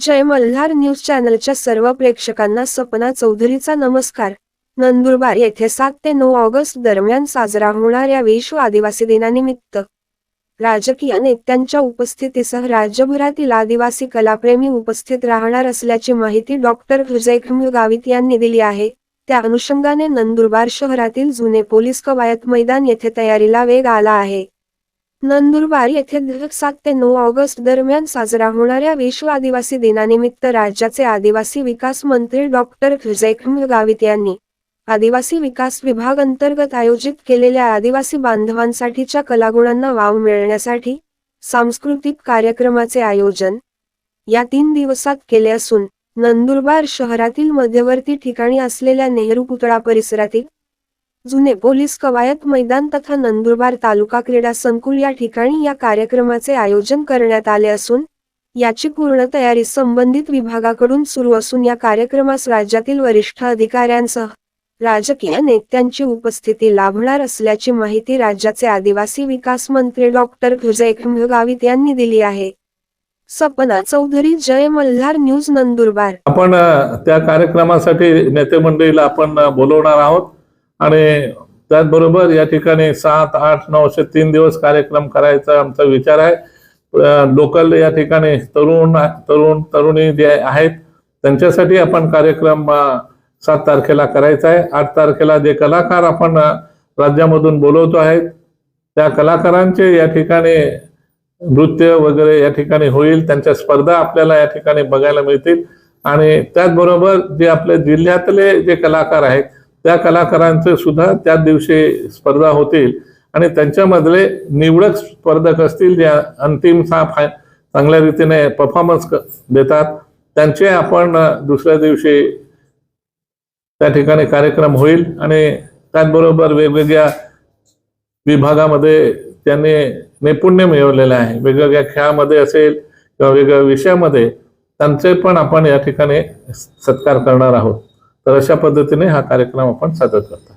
जय Malhar news चॅनलच्या सर्व प्रेक्षकांना सपना चौधरीचा नमस्कार. नंदुरबार येथे सात ते नऊ ऑगस्ट दरम्यान साजरा होणाऱ्या विश्व आदिवासी दिनानिमित्त. राजकीय नेत्यांच्या उपस्थितीसह राज्यभरातील आदिवासी कलाप्रेमी उपस्थित राहणार असल्याची माहिती डॉक्टर विजयखम्यू गावित यांनी दिली आहे. त्या अनुषंगाने नंदुरबार शहरातील जुने पोलीस कवायत मैदान येथे तयारीला वेग आला आहे. नंदुरबार येथे सात ते नऊ ऑगस्ट दरम्यान साजरा होणाऱ्या विश्व आदिवासी दिनानिमित्त राज्याचे आदिवासी विकास मंत्री डॉक्टर विजयखम्यू गावित यांनी आदिवासी विकास विभाग अंतर्गत आयोजित केलेल्या आदिवासी बांधवांसाठीच्या कलागुणांना वाव मिळण्यासाठी सांस्कृतिक कार्यक्रमाचे आयोजन या तीन दिवसात केले असून नंदुरबार शहरातील मध्यवर्ती ठिकाणी असलेल्या नेहरू पुतळा परिसरातील जुने पोलीस कवायत मैदान तथा नंदुरबार तालुका क्रीडा संकुल या ठिकाणी या कार्यक्रमाचे आयोजन करण्यात आले असून याची पूर्ण तयारी संबंधित विभागाकडून सुरू असून या कार्यक्रमास राज्यातील वरिष्ठ अधिकाऱ्यांसह राजकीय नेत्यांची उपस्थिती लाभणार असल्याची माहिती राज्याचे आदिवासी विकास मंत्री डॉक्टर विजय गावित यांनी दिली आहे. सपना चौधरी जय मल्हार न्यूज नंदुरबार. आपण त्या कार्यक्रमासाठी नेते मंडळीला आपण बोलवणार आहोत. आणि त्याचबरोबर या ठिकाणी सात आठ नऊ असे तीन दिवस कार्यक्रम करायचा आमचा विचार आहे. लोकल या ठिकाणी तरुण तरुण तरुणी जे आहेत त्यांच्यासाठी आपण कार्यक्रम सात तारखेला करायचा आहे. आठ तारखेला जे कलाकार आपण राज्यामधून बोलवतो आहेत त्या कलाकारांचे या ठिकाणी नृत्य वगैरे या ठिकाणी होईल त्यांच्या स्पर्धा आपल्याला या ठिकाणी बघायला मिळतील. आणि त्याचबरोबर जे आपल्या जिल्ह्यातले जे कलाकार आहेत त्या कलाकारांचे सुद्धा त्याच दिवशी स्पर्धा होतील. आणि त्यांच्यामधले निवडक स्पर्धक असतील जे अंतिम सा फाय चांगल्या रीतीने परफॉर्मन्स देतात. त्यांचे आपण दुसऱ्या दिवशी त्या ठिकाणी कार्यक्रम होईल. आणि त्याचबरोबर वेगवेगळ्या विभागामध्ये त्यांनी नैपुण्य मिळवलेलं आहे. वेगवेगळ्या खेळामध्ये असेल किंवा वेगवेगळ्या विषयामध्ये त्यांचे पण आपण या ठिकाणी सत्कार करणार आहोत. तर अशा पद्धतीने हा कार्यक्रम आपण सादर करतो.